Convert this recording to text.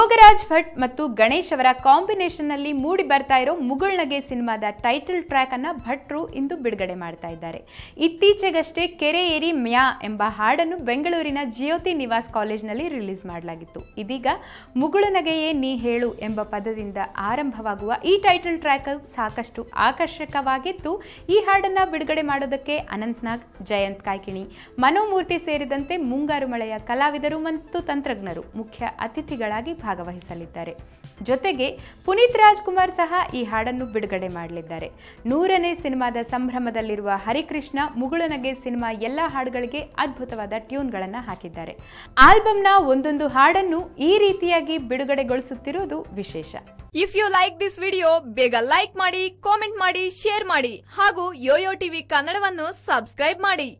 ಯೋಗರಾಜ್ ಭಟ್ ಮತ್ತು ಗಣೇಶ್ ಅವರ ಕಾಂಬಿನೇಷನ್ನಲ್ಲಿ ಮೂಡಿ ಬರ್ತಾ ಇರೋ ಮುಗುಳ್ನಗೆ ಸಿನಿಮಾದ ಟೈಟಲ್ ಟ್ರ್ಯಾಕ್ ಅನ್ನ ಭಟ್ರು ಇಂದು ಬಿಡುಗಡೆ ಮಾಡ್ತಾ ಇದ್ದಾರೆ. ಇತ್ತೀಚೆಗಷ್ಟೇ ಕೆರೆ ಏರಿ ಮ್ಯಾ ಎಂಬ ಹಾಡನ್ನು ಬೆಂಗಳೂರಿನ ಜ್ಯೋತಿ ನಿವಾಸ್ ಕಾಲೇಜ್ನಲ್ಲಿ ರಿಲೀಸ್ ಮಾಡಲಾಗಿತ್ತು. ಇದೀಗ ಮುಗುಳನಗೆಯೇ ನೀ ಹೇಳು ಎಂಬ ಪದದಿಂದ ಆರಂಭವಾಗುವ ಈ ಟೈಟಲ್ ಟ್ರ್ಯಾಕ್ ಸಾಕಷ್ಟು ಆಕರ್ಷಕವಾಗಿತ್ತು ಈ ಹಾಡನ್ನ ಬಿಡುಗಡೆ ಮಾಡೋದಕ್ಕೆ ಅನಂತ್ನಾಗ್, ಜಯಂತ್ ಕಾಯ್ಕಿಣಿ, ಮನೋಮೂರ್ತಿ ಸೇರಿದಂತೆ ಮುಂಗಾರು ಮಳೆಯ ಕಲಾವಿದರು ಮತ್ತು ತಂತ್ರಜ್ಞರು ಮುಖ್ಯ ಅತಿಥಿಗಳಾಗಿ ಭಾಗವಹಿಸಲಿದ್ದಾರೆ. ಜೊತೆಗೆ ಪುನೀತ್ ರಾಜ್ಕುಮಾರ್ ಸಹ ಈ ಹಾಡನ್ನು ಬಿಡುಗಡೆ ಮಾಡಲಿದ್ದಾರೆ. ನೂರನೇ ಸಿನಿಮಾದ ಸಂಭ್ರಮದಲ್ಲಿರುವ ಹರಿಕೃಷ್ಣ ಮುಗುಳನಗೆ ಸಿನಿಮಾ ಎಲ್ಲ ಹಾಡುಗಳಿಗೆ ಅದ್ಭುತವಾದ ಟ್ಯೂನ್ಗಳನ್ನು ಹಾಕಿದ್ದಾರೆ. ಆಲ್ಬಮ್ನ ಒಂದೊಂದು ಹಾಡನ್ನು ಈ ರೀತಿಯಾಗಿ ಬಿಡುಗಡೆಗೊಳಿಸುತ್ತಿರುವುದು ವಿಶೇಷ. If you like this video ಬೇಗ ಲೈಕ್ ಮಾಡಿ ಕಾಮೆಂಟ್ ಮಾಡಿ ಶೇರ್ ಮಾಡಿ ಹಾಗೂ ಯೋಯೋ ಟಿವಿ ಕನ್ನಡವನ್ನು ಸಬ್ಸ್ಕ್ರೈಬ್ ಮಾಡಿ.